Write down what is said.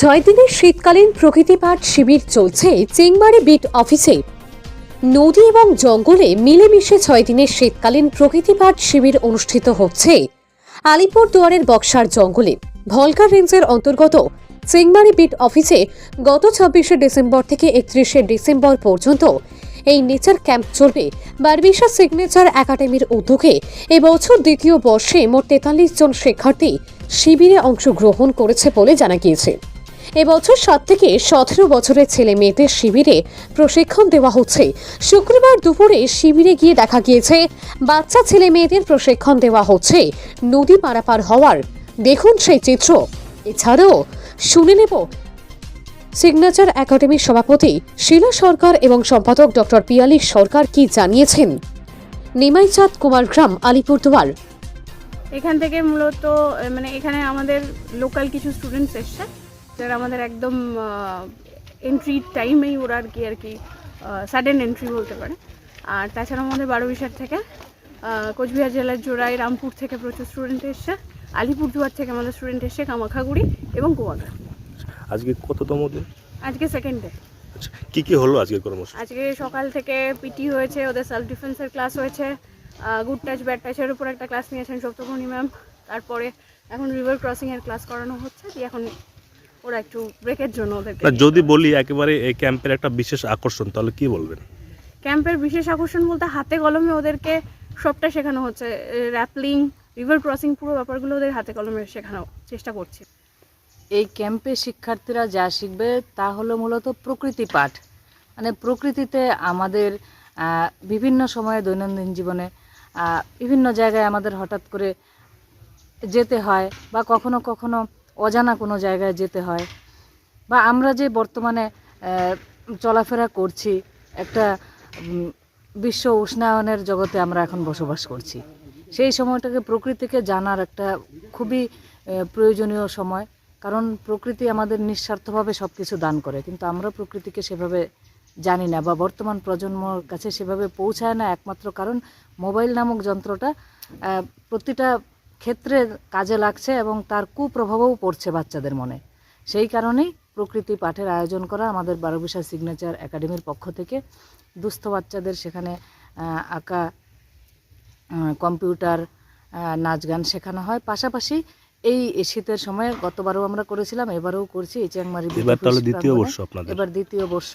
ছয় দিনের শীতকালীন প্রকৃতিপাঠ শিবির চলছে চেংমারি বিট অফিসে। নদী এবং জঙ্গলে মিলেমিশে ছয় দিনের শীতকালীন প্রকৃতিপাঠ শিবির অনুষ্ঠিত হচ্ছে। আলিপুর দুয়ারের বক্সার জঙ্গলে, ভলকার রেঞ্জের অন্তর্গত চেংমারি বিট অফিসে গত ছাব্বিশে ডিসেম্বর থেকে একত্রিশে ডিসেম্বর পর্যন্ত এই নেচার ক্যাম্প চলবে। বারবিশা সিগনেচার একাডেমির উদ্যোগে এবছর দ্বিতীয় বর্ষে মোট তেতাল্লিশ জন শিক্ষার্থী শিবিরে অংশগ্রহণ করেছে বলে জানা গিয়েছে। এবছর সাত থেকে সতেরো বছরের ছেলে মেয়েদের শিবিরে প্রশিক্ষণ দেওয়া হচ্ছে। শুক্রবার দুপুরে শিবিরে গিয়ে দেখা গিয়েছে, বাচ্চা ছেলে মেয়েদের প্রশিক্ষণ দেওয়া হচ্ছে নদী পারাপার হওয়ার। দেখুন সেই চিত্র। এছাড়াও শুনে নেব সিগনেচার একাডেমির সভাপতি শিলা সরকার এবং সম্পাদক ডক্টর পিয়ালি সরকার কি জানিয়েছেন? নিমাইচাঁদ কুমার গ্রাম, আলিপুরদুয়ার। এখান থেকে মূলত মানে এখানে আমাদের লোকাল কিছু স্টুডেন্টস এসছে। যারা আমাদের একদম এন্ট্রি টাইমেই ওরা আর কি আর কি সাডেন এন্ট্রি বলতে পারে। আর তাছাড়া আমাদের বারোবিশার থেকে কোচবিহার জেলার জোড়াই রামপুর থেকে প্রচুর স্টুডেন্ট এসছে। আলিপুরদুয়ার থেকে আমাদের স্টুডেন্ট এসছে কামাখাগুড়ি এবং কুয়াঘাট আজকে কততম দিন? আজকে সেকেন্ড ডে আচ্ছা কি কি হলো আজকে কর্মসূচি? আজকে সকাল থেকে পিটি হয়েছে ওদের সেলফ ডিফেন্সের ক্লাস হয়েছে। গুড টাচ ব্যাড টাচের উপর একটা ক্লাস নিয়েছেন সপ্তমণি ম্যাম তারপরে এখন রিভার ক্রসিং এর ক্লাস করানো হচ্ছে দিয়ে এখন ওরা একটু ব্রেকের জন্য ওদেরকে না যদি বলি একেবারে এই ক্যাম্পের একটা বিশেষ আকর্ষণ তাহলে কি বলবেন? ক্যাম্পের বিশেষ আকর্ষণ বলতে হাতে কলমে ওদেরকে সবটা শেখানো হচ্ছে। র্যাপলিং রিভার ক্রসিং পুরো ব্যাপারগুলো ওদের হাতে কলমে শেখানো চেষ্টা করছি। এই ক্যাম্পে শিক্ষার্থীরা যা শিখবে তা হলো মূলত প্রকৃতি পাঠ। মানে প্রকৃতিতে আমাদের বিভিন্ন সময়ে দৈনন্দিন জীবনে বিভিন্ন জায়গায় আমাদের হঠাৎ করে যেতে হয় বা কখনো কখনো অজানা কোনো জায়গায় যেতে হয়। বা আমরা যে বর্তমানে চলাফেরা করছি, একটা বিশ্ব উষ্ণায়নের জগতে আমরা এখন বসবাস করছি। সেই সময়টাকে প্রকৃতিকে জানার একটা খুবই প্রয়োজনীয় সময়। কারণ প্রকৃতি আমাদের নিঃস্বার্থভাবে সব কিছু দান করে, কিন্তু আমরা প্রকৃতিকে সেভাবে জানি না বা বর্তমান প্রজন্মর কাছে সেভাবে পৌঁছায় না। একমাত্র কারণ মোবাইল নামক যন্ত্রটা প্রতিটা ক্ষেত্রে কাজে লাগছে এবং তার কুপ্রভাবও পড়ছে বাচ্চাদের মনে। সেই কারণেই প্রকৃতি পাঠের আয়োজন করা আমাদের বারোবিশা সিগনেচার একাডেমির পক্ষ থেকে দুস্থ বাচ্চাদের সেখানে আঁকা কম্পিউটার নাচ গান শেখানো হয়। পাশাপাশি এই শীতের সময় গতবারও আমরা করেছিলাম এবারেও করছি। এই চ্যাংমারি এবার দ্বিতীয় বর্ষ এবার দ্বিতীয় বর্ষ।